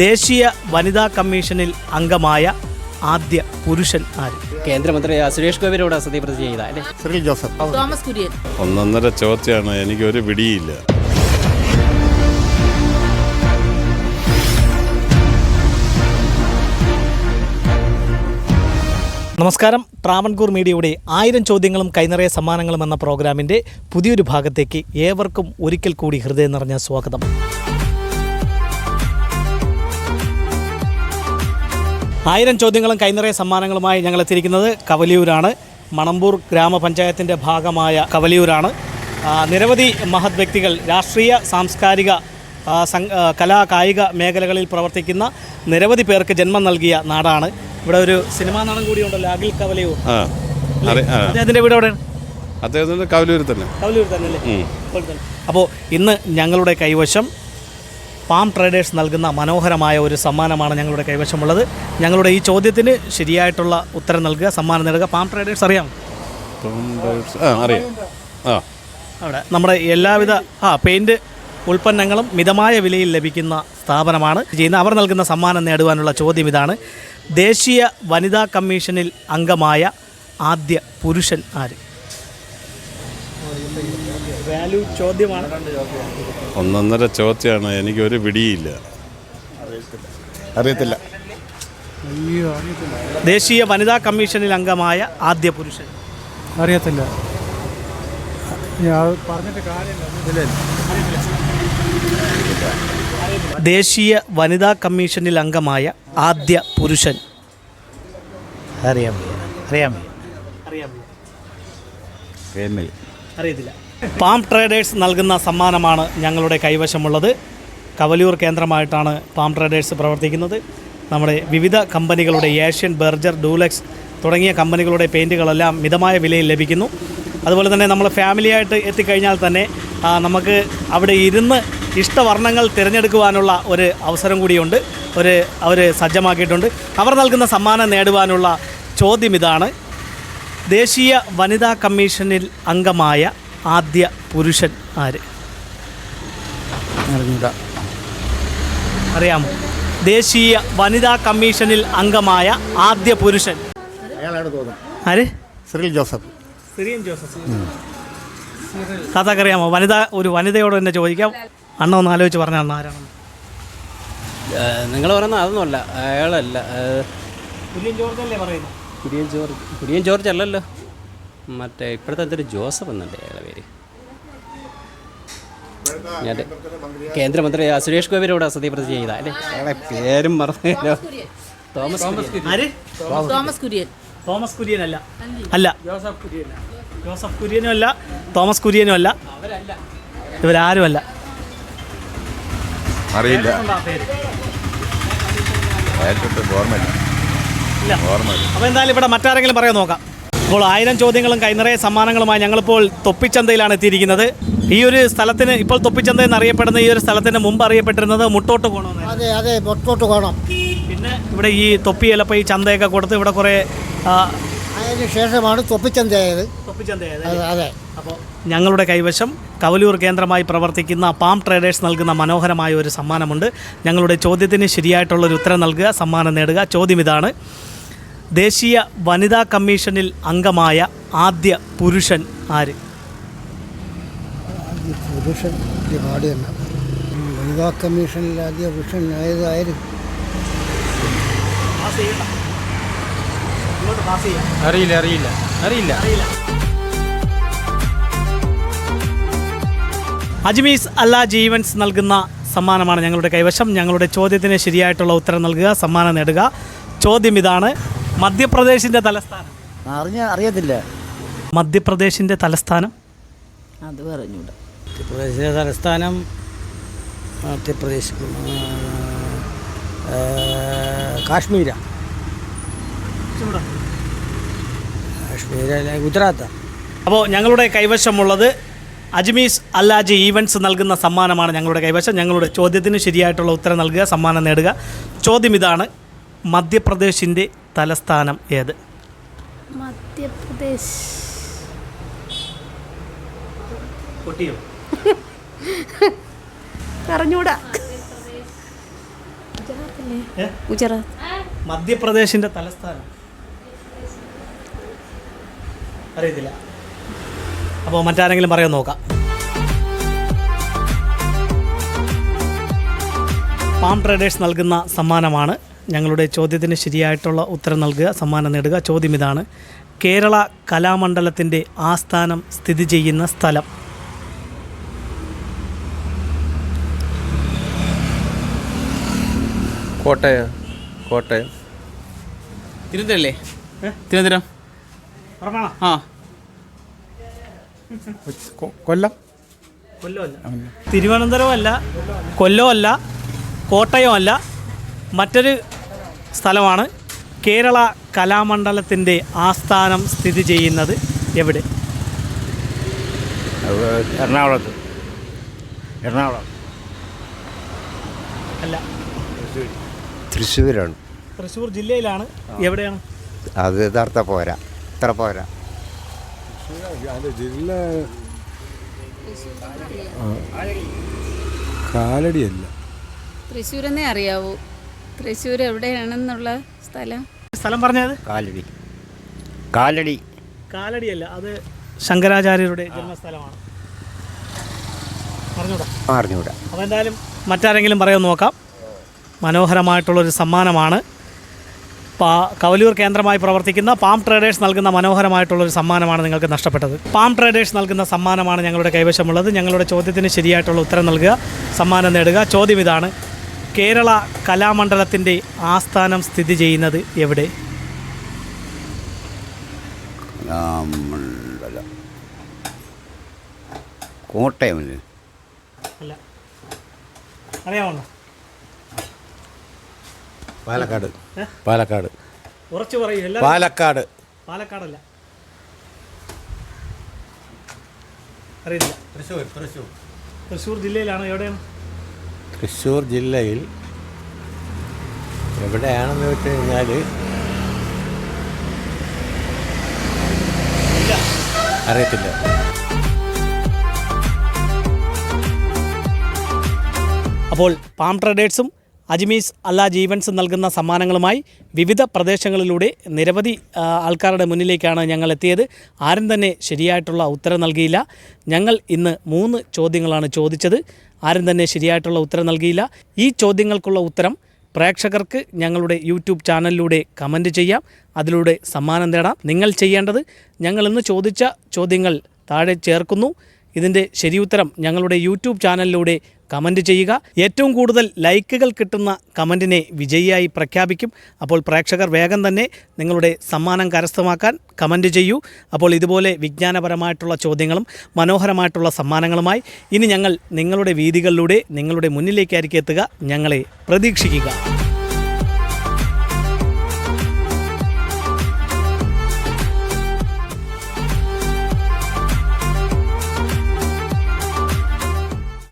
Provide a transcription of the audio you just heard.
ദേശീയ വനിതാ കമ്മീഷനിൽ അംഗമായ ആദ്യ പുരുഷൻ ആര്? കേന്ദ്രമന്ത്രി സുരേഷ് ഗോപിയോട് സത്യപ്രതിജ്ഞ ചെയ്ത അല്ലേ? സിറിൽ ജോസഫ്. തോമസ് കുര്യൻ. ഒന്നൊന്നര ചോദ്യമാണ്. എനിക്ക് ഒരു പിടിയില്ല. നമസ്കാരം. ട്രാവൺകൂർ മീഡിയയുടെ ആയിരം ചോദ്യങ്ങളും കൈനിറയ സമ്മാനങ്ങളും എന്ന പ്രോഗ്രാമിന്റെ പുതിയൊരു ഭാഗത്തേക്ക് ഏവർക്കും ഒരിക്കൽ കൂടി ഹൃദയം നിറഞ്ഞ സ്വാഗതം. ആയിരം ചോദ്യങ്ങളും കൈനിറയ സമ്മാനങ്ങളുമായി ഞങ്ങൾ എത്തിയിരിക്കുന്നത് കവലിയൂരാണ്. മണമ്പൂർ ഗ്രാമപഞ്ചായത്തിന്റെ ഭാഗമായ കവലിയൂരാണ്. നിരവധി മഹത് വ്യക്തികൾ രാഷ്ട്രീയ സാംസ്കാരിക കലാ കായിക മേഖലകളിൽ പ്രവർത്തിക്കുന്ന നിരവധി പേർക്ക് ജന്മം നൽകിയ നാടാണ്. ഇവിടെ ഒരു സിനിമാ നടൻ കൂടിയുണ്ടല്ലോ അഖിൽ കവലിയൂർ. അദ്ദേഹത്തിന്റെ വീട് എവിടെയാണ്? അദ്ദേഹത്തിന്റെ കവലൂർ തന്നെ കവലൂർ തന്നെ അല്ലേ അപ്പോൾ ഇന്ന് ഞങ്ങളുടെ കൈവശം പാം ട്രേഡേഴ്സ് നൽകുന്ന മനോഹരമായ ഒരു സമ്മാനമാണ് ഞങ്ങളുടെ കൈവശമുള്ളത്. ഞങ്ങളുടെ ഈ ചോദ്യത്തിന് ശരിയായിട്ടുള്ള ഉത്തരം നൽകുക സമ്മാനം നേടുക. പാം ട്രേഡേഴ്സ് അറിയാം? ആ അറിയാം. ആ. അവിടെ നമ്മുടെ എല്ലാവിധ ആ പെയിന്റ് ഉൽപ്പന്നങ്ങളും മിതമായ വിലയിൽ ലഭിക്കുന്ന സ്ഥാപനമാണ്. ചെയ്യുന്ന അവർ നൽകുന്ന സമ്മാനം നേടുവാനുള്ള ചോദ്യം ഇതാണ്. ദേശീയ വനിതാ കമ്മീഷനിൽ അംഗമായ ആദ്യ പുരുഷൻ ആര്? വാല്യൂ ചോദ്യമാണ്. ഒന്നൊന്നര ചോദ്യമാണ് എനിക്കൊരു പിടിയില്ല. അറിയത്തില്ല. ദേശീയ വനിതാ കമ്മീഷനിൽ അംഗമായ ആദ്യ പുരുഷൻ. അറിയത്തില്ല. ദേശീയ വനിതാ കമ്മീഷനിൽ അംഗമായ ആദ്യ പുരുഷൻ. അറിയാം അറിയാം അറിയത്തില്ല. പാം ട്രേഡേഴ്സ് നൽകുന്ന സമ്മാനമാണ് ഞങ്ങളുടെ കൈവശമുള്ളത്. കവലൂർ കേന്ദ്രമായിട്ടാണ് പാം ട്രേഡേഴ്സ് പ്രവർത്തിക്കുന്നത്. നമ്മുടെ വിവിധ കമ്പനികളുടെ ഏഷ്യൻ ബെർജർ ഡൂലക്സ് തുടങ്ങിയ കമ്പനികളുടെ പെയിന്റുകളെല്ലാം മിതമായ വിലയിൽ ലഭിക്കുന്നു. അതുപോലെ തന്നെ നമ്മൾ ഫാമിലിയായിട്ട് എത്തിക്കഴിഞ്ഞാൽ തന്നെ നമുക്ക് അവിടെ ഇരുന്ന് ഇഷ്ടവർണങ്ങൾ തിരഞ്ഞെടുക്കുവാനുള്ള ഒരു അവസരം കൂടിയുണ്ട്. ഒരു അവർ സജ്ജമാക്കിയിട്ടുണ്ട്. അവർ നൽകുന്ന സമ്മാനം നേടുവാനുള്ള ചോദ്യം ഇതാണ്. ദേശീയ വനിതാ കമ്മീഷനിൽ അംഗമായ ആദ്യ പുരുഷൻ ആര്? അറിഞ്ഞൂടാ അറിയാമോ? ദേശീയ വനിതാ കമ്മീഷനിൽ അംഗമായ ആദ്യ പുരുഷൻ. അയാളാണ് തോന്നുന്നു ആര്? സിറിൽ ജോസഫ്. സിറിയൻ ജോസഫ്. താത്താക്കറിയാമോ വനിത ഒരു വനിതയോട് തന്നെ ചോദിക്കാം. അണ്ണ ഒന്ന് ആലോചിച്ച് പറഞ്ഞ അണ്ണ ആരാണ് നിങ്ങൾ പറയുന്ന അതൊന്നുമല്ല അയാളല്ല. കുര്യൻ ജോർജ് അല്ലേ പറയുന്നത്? കുര്യൻ ജോർജ് കുര്യൻ ജോർജ് അല്ലല്ലോ. മറ്റേ ഇപ്പോഴത്തെ എന്തൊരു ജോസഫ് എന്നല്ലേ അയാളെ പേര്? ഞാൻ കേന്ദ്രമന്ത്രി സുരേഷ് ഗോപിയോട് സത്യപ്രതിജ്ഞ ചെയ്ത അല്ലേ? അയാളെ പേരും മറന്നല്ലോ തോമസ് തോമസ് കുര്യൻ. തോമസ് കുര്യൻ. അല്ല. അല്ല. ജോസഫ് കുര്യൻ ജോസഫ് കുര്യനും അല്ല തോമസ് കുര്യനും അല്ല. ഇവരാരും അല്ല അറിയില്ല. അപ്പൊ എന്തായാലും ഇവിടെ മറ്റാരെങ്കിലും പറയാൻ നോക്കാം. അപ്പോൾ ആയിരം ചോദ്യങ്ങളും കൈനിറയ സമ്മാനങ്ങളുമായി ഞങ്ങളിപ്പോൾ തൊപ്പിച്ചന്തയിലാണ് എത്തിയിരിക്കുന്നത്. ഈ ഒരു സ്ഥലത്തിന് ഇപ്പോൾ തൊപ്പിച്ചന്ത എന്നറിയപ്പെടുന്ന ഈ ഒരു സ്ഥലത്തിന് മുമ്പ് അറിയപ്പെട്ടിരുന്നത് മുട്ടോട്ട് കോണമെന്ന് അതെ അതെ പൊട്ടോട്ട് കോണം പിന്നെ ഇവിടെ ഈ തൊപ്പി ചിലപ്പോൾ ഈ ചന്തയൊക്കെ കൊടുത്ത് ഇവിടെ കുറേ അതിന് ശേഷമാണ് തൊപ്പിച്ചന്തയായത്. തൊപ്പിച്ചന്തയായത് അതെ അതെ. അപ്പോൾ ഞങ്ങളുടെ കൈവശം കവലൂർ കേന്ദ്രമായി പ്രവർത്തിക്കുന്ന പാം ട്രേഡേഴ്സ് നൽകുന്ന മനോഹരമായ ഒരു സമ്മാനമുണ്ട്. ഞങ്ങളുടെ ചോദ്യത്തിന് ശരിയായിട്ടുള്ളൊരു ഉത്തരം നൽകുക സമ്മാനം നേടുക. ചോദ്യം ഇതാണ്. ദേശീയ വനിതാ കമ്മീഷനിൽ അംഗമായ ആദ്യ പുരുഷൻ ആര്? പുരുഷൻ പാട് തന്നെ. വനിതാ കമ്മീഷനിൽ ആദ്യ പുരുഷൻ ആയതായിരുന്നു അറിയില്ല. അറിയില്ല. അറിയില്ല. അജ്മീസ് അല്ല ജീവൻസ് നൽകുന്ന സമ്മാനമാണ് ഞങ്ങളുടെ കൈവശം. ഞങ്ങളുടെ ചോദ്യത്തിന് ശരിയായിട്ടുള്ള ഉത്തരം നൽകുക സമ്മാനം നേടുക. ചോദ്യം ഇതാണ്. മധ്യപ്രദേശിന്റെ തലസ്ഥാനം? അറിഞ്ഞ അറിയത്തില്ല. മധ്യപ്രദേശിന്റെ തലസ്ഥാനം? അത് പറഞ്ഞൂടാ. മധ്യപ്രദേശിന്റെ തലസ്ഥാനം മധ്യപ്രദേശ് കാശ്മീര. കാശ്മീര ഗുജറാത്ത്. അപ്പോൾ ഞങ്ങളുടെ കൈവശമുള്ളത് അജ്മീസ് അല്ലാജി ഈവൻസ് നൽകുന്ന സമ്മാനമാണ് ഞങ്ങളുടെ കൈവശം. ഞങ്ങളുടെ ചോദ്യത്തിന് ശരിയായിട്ടുള്ള ഉത്തരം നൽകുക സമ്മാനം നേടുക. ചോദ്യം ഇതാണ് മധ്യപ്രദേശിന്റെ തലസ്ഥാനം ഏത്? മധ്യപ്രദേശ്. പൊട്ടിയോ അറിഞ്ഞൂടാ. ഏ? ഗുജറാത്ത്. മധ്യപ്രദേശിന്റെ തലസ്ഥാനം. അറിയത്തില്ല. അപ്പോൾ മറ്റാരെങ്കിലും പറയാൻ നോക്കാം. പാം ട്രേഡേഴ്സ് നൽകുന്ന സമ്മാനമാണ് ഞങ്ങളുടെ ചോദ്യത്തിന് ശരിയായിട്ടുള്ള ഉത്തരം നൽകുക സമ്മാനം നേടുക. ചോദ്യം ഇതാണ്. കേരള കലാമണ്ഡലത്തിന്റെ ആസ്ഥാനം സ്ഥിതി ചെയ്യുന്ന സ്ഥലം. കോട്ടയം. കോട്ടയം. തിരുവനന്തപുരല്ലേ? തിരുവനന്തപുരം? ആ. കൊല്ലം? കൊല്ലമല്ല. തിരുവനന്തപുരം അല്ല കൊല്ലമല്ല കോട്ടയമല്ല മറ്റൊരു സ്ഥലമാണ്. കേരള കലാമണ്ഡലത്തിന്റെ ആസ്ഥാനം സ്ഥിതി ചെയ്യുന്നത് എവിടെ? എറണാകുളത്ത്. എറണാകുളം. അല്ല. തൃശ്ശൂരാണ്. തൃശ്ശൂർ ജില്ലയിലാണ്. എവിടെയാണ്? അത് യഥാർത്ഥ പോരാ. ഇത്ര പോരാ. ജില്ല കാലടിയല്ല. തൃശ്ശൂരെന്നേ അറിയാവൂ. തൃശ്ശൂർ എവിടെയാണെന്നുള്ള സ്ഥലം? സ്ഥലം പറഞ്ഞത്? കാലടി. കാലടി. കാലടിയല്ല അത് ശങ്കരാചാര്യരുടെ ജന്മസ്ഥലമാണ്. അറിഞ്ഞൂടാ അപ്പോൾ എന്തായാലും മറ്റാരെങ്കിലും പറയാൻ നോക്കാം. മനോഹരമായിട്ടുള്ളൊരു സമ്മാനമാണ്. പാ കവലൂർ കേന്ദ്രമായി പ്രവർത്തിക്കുന്ന പാം ട്രേഡേഴ്സ് നൽകുന്ന മനോഹരമായിട്ടുള്ളൊരു സമ്മാനമാണ് നിങ്ങൾക്ക് നഷ്ടപ്പെട്ടത്. പാം ട്രേഡേഴ്സ് നൽകുന്ന സമ്മാനമാണ് ഞങ്ങളുടെ കൈവശമുള്ളത്. ഞങ്ങളുടെ ചോദ്യത്തിന് ശരിയായിട്ടുള്ള ഉത്തരം നൽകുക സമ്മാനം നേടുക. ചോദ്യം ഇതാണ്. കേരള കലാമണ്ഡലത്തിന്റെ ആസ്ഥാനം സ്ഥിതി ചെയ്യുന്നത് എവിടെ? കലാമണ്ഡലം. കോട്ടയമല്ലേ? അല്ല. അറിയാമോ? പാലക്കാട്. ഏ? പാലക്കാട്. ഉറച്ചു പറയൂ. പാലക്കാട്. പാലക്കാടല്ല. അറിയില്ല. തൃശ്ശൂർ തൃശ്ശൂർ. തൃശ്ശൂർ ജില്ലയിലാണ്? എവിടെയാണ്? തൃശ്ശൂർ ജില്ലയിൽ എവിടെയാണെന്ന് വെച്ച് കഴിഞ്ഞാൽ അറിയത്തില്ല. അപ്പോൾ പാം ട്രേഡേഴ്സും അജ്മീസ് അല്ല ജീവൻസ് നൽകുന്ന സമ്മാനങ്ങളുമായി വിവിധ പ്രദേശങ്ങളിലൂടെ നിരവധി ആൾക്കാരുടെ മുന്നിലേക്കാണ് ഞങ്ങൾ എത്തിയത്. ആരും തന്നെ ശരിയായിട്ടുള്ള ഉത്തരം നൽകിയില്ല. ഞങ്ങൾ ഇന്ന് മൂന്ന് ചോദ്യങ്ങളാണ് ചോദിച്ചത്. ആരും തന്നെ ശരിയായിട്ടുള്ള ഉത്തരം നൽകിയില്ല. ഈ ചോദ്യങ്ങൾക്കുള്ള ഉത്തരം പ്രേക്ഷകർക്ക് ഞങ്ങളുടെ യൂട്യൂബ് ചാനലിലൂടെ കമന്റ് ചെയ്യാം. അതിലൂടെ സമ്മാനം നേടാം. നിങ്ങൾ ചെയ്യേണ്ടത് ഞങ്ങൾ ഇന്ന് ചോദിച്ച ചോദ്യങ്ങൾ താഴെ ചേർക്കുന്നു. ഇതിന്റെ ശരിയുത്തരം ഞങ്ങളുടെ യൂട്യൂബ് ചാനലിലൂടെ കമന്റ് ചെയ്യുക. ഏറ്റവും കൂടുതൽ ലൈക്കുകൾ കിട്ടുന്ന കമന്റിനെ വിജയിയായി പ്രഖ്യാപിക്കും. അപ്പോൾ പ്രേക്ഷകർ വേഗം തന്നെ നിങ്ങളുടെ സമ്മാനം കരസ്ഥമാക്കാൻ കമന്റ് ചെയ്യൂ. അപ്പോൾ ഇതുപോലെ വിജ്ഞാനപരമായിട്ടുള്ള ചോദ്യങ്ങളും മനോഹരമായിട്ടുള്ള സമ്മാനങ്ങളുമായി ഇനി ഞങ്ങൾ നിങ്ങളുടെ വീതികളിലൂടെ നിങ്ങളുടെ മുന്നിലേക്കായിരിക്കും എത്തുക. ഞങ്ങളെ പ്രതീക്ഷിക്കുക.